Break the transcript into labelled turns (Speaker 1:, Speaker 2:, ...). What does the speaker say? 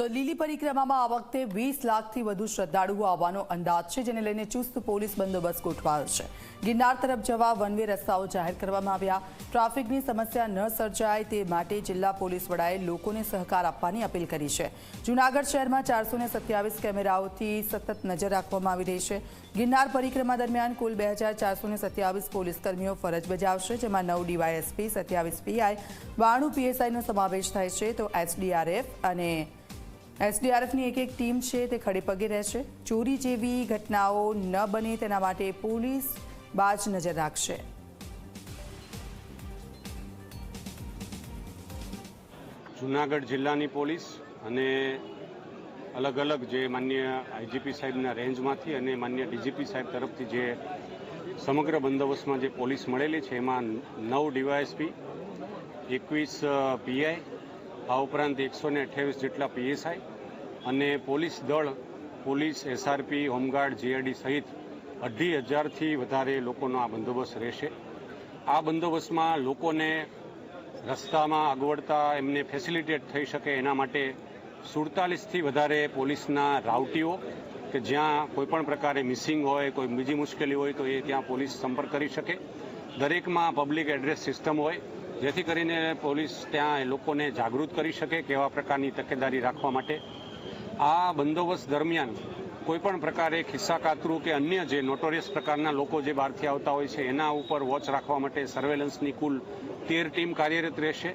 Speaker 1: તો લીલી પરિક્રમામાં આ વખતે વીસ લાખથી વધુ શ્રદ્ધાળુઓ આવવાનો અંદાજ છે, જેને લઈને ચુસ્ત પોલીસ બંદોબસ્ત ગોઠવાયો છે. ગિરનાર તરફ જવા વન વે રસ્તાઓ જાહેર કરવામાં આવ્યા. ટ્રાફિકની સમસ્યા ન સર્જાય તે માટે જિલ્લા પોલીસ વડાએ લોકોને સહકાર આપવાની અપીલ કરી છે. જૂનાગઢ શહેરમાં ચારસો કેમેરાઓથી સતત નજર રાખવામાં આવી રહી છે. ગિરનાર પરિક્રમા દરમિયાન કુલ બે સત્યાવીસ પોલીસકર્મીઓ ફરજ બજાવશે, જેમાં નવ ડીવાયએસપી, સત્યાવીસ પીઆઈ, બાણું પીએસઆઈનો સમાવેશ થાય છે. તો એસડીઆરએફ અને એસડીઆરએફની એક એક ટીમ છે તે ખડેપગે રહેશે. ચોરી જેવી ઘટનાઓ ન બને તેના માટે પોલીસ બાજ નજર રાખશે.
Speaker 2: જુનાગઢ જિલ્લાની પોલીસ અને અલગ અલગ જે માન્ય આઈજીપી સાહેબના રેન્જમાંથી અને માન્ય ડીજીપી સાહેબ તરફથી જે સમગ્ર બંદોબસ્તમાં જે પોલીસ મળેલી છે, એમાં નવ ડીવાયએસપી, એકવીસ પીઆઈ આ ઉપરાંત એકસો ને અઠ્યાવીસ જેટલા પીએસઆઈ અને પોલીસ દળ, પોલીસ, એસઆરપી, હોમગાર્ડ, જીઆરડી સહિત અઢી હજારથી વધારે લોકોનો આ બંદોબસ્ત રહેશે. આ બંદોબસ્તમાં લોકોને રસ્તામાં અગવડતા એમને ફેસિલિટેટ થઈ શકે એના માટે સુડતાલીસથી વધારે પોલીસના રાઉટીઓ કે જ્યાં કોઈપણ પ્રકારે મિસિંગ હોય, કોઈ બીજી મુશ્કેલી હોય, તો એ ત્યાં પોલીસ સંપર્ક કરી શકે. દરેકમાં પબ્લિક એડ્રેસ સિસ્ટમ હોય. જેથી કરીને પોલીસ ત્યાં લોકોને જાગૃત કરી શકે કેવા પ્રકારની તકેદારી રાખવા માટે. આ બંદોબસ્ત દરમિયાન કોઈપણ પ્રકારે ખિસ્સા કાતરું કે અન્ય જે નોટોરિયસ પ્રકારના લોકો જે બહારથી આવતા હોય છે, એના ઉપર વોચ રાખવા માટે સર્વેલન્સની કુલ તેર ટીમ કાર્યરત રહેશે.